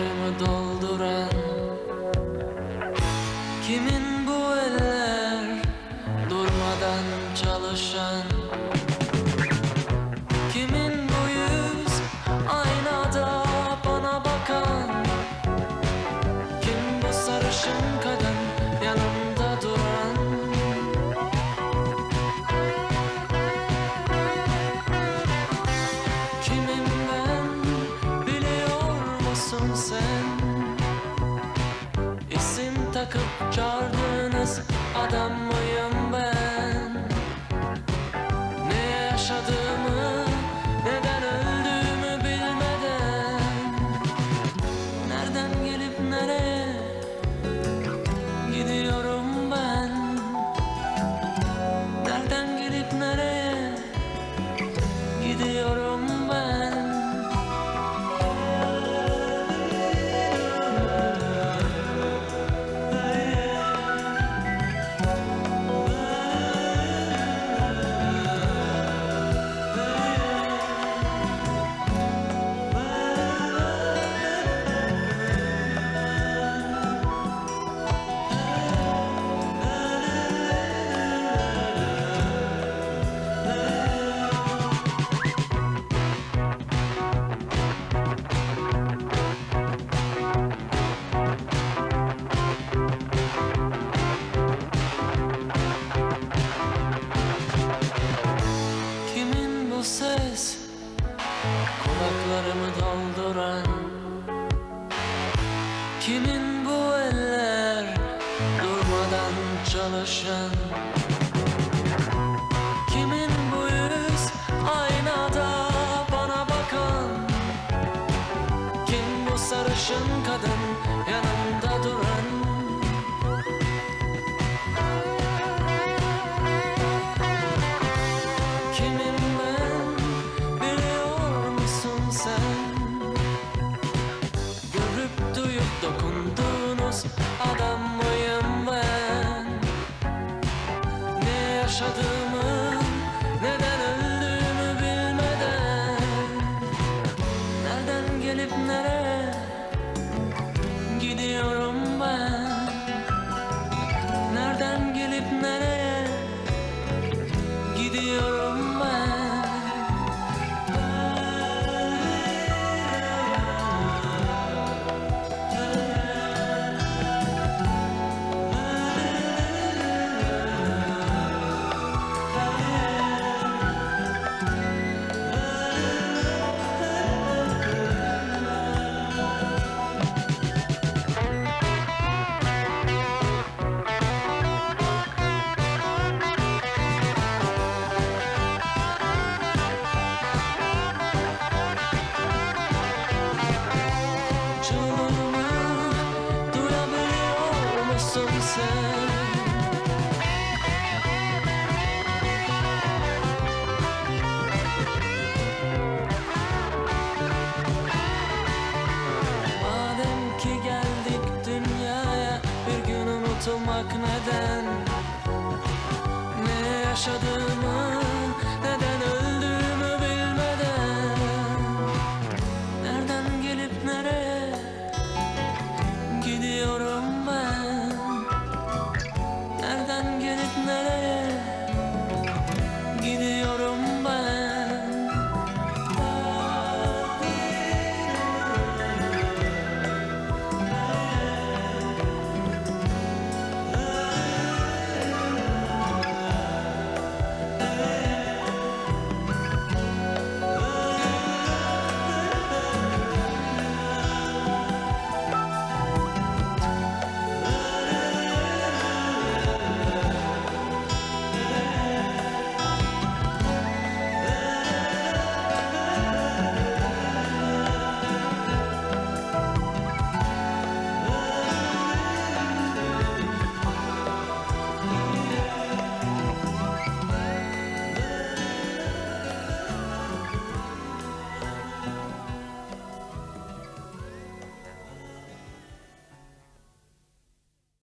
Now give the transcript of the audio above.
Перемодол. рядом. Kimin bu eller durmadan çalışan? Kimin bu yüz aynada bana bakan? Kim bu sarışın yaşadığımı neden öldüğümü bilmeden. Nereden gelip nereye gidiyorum ben? Nereden gelip nereye gidiyorum Madem ki geldik dünyaya bir gün unutmak neden? Ne yaşadığımı,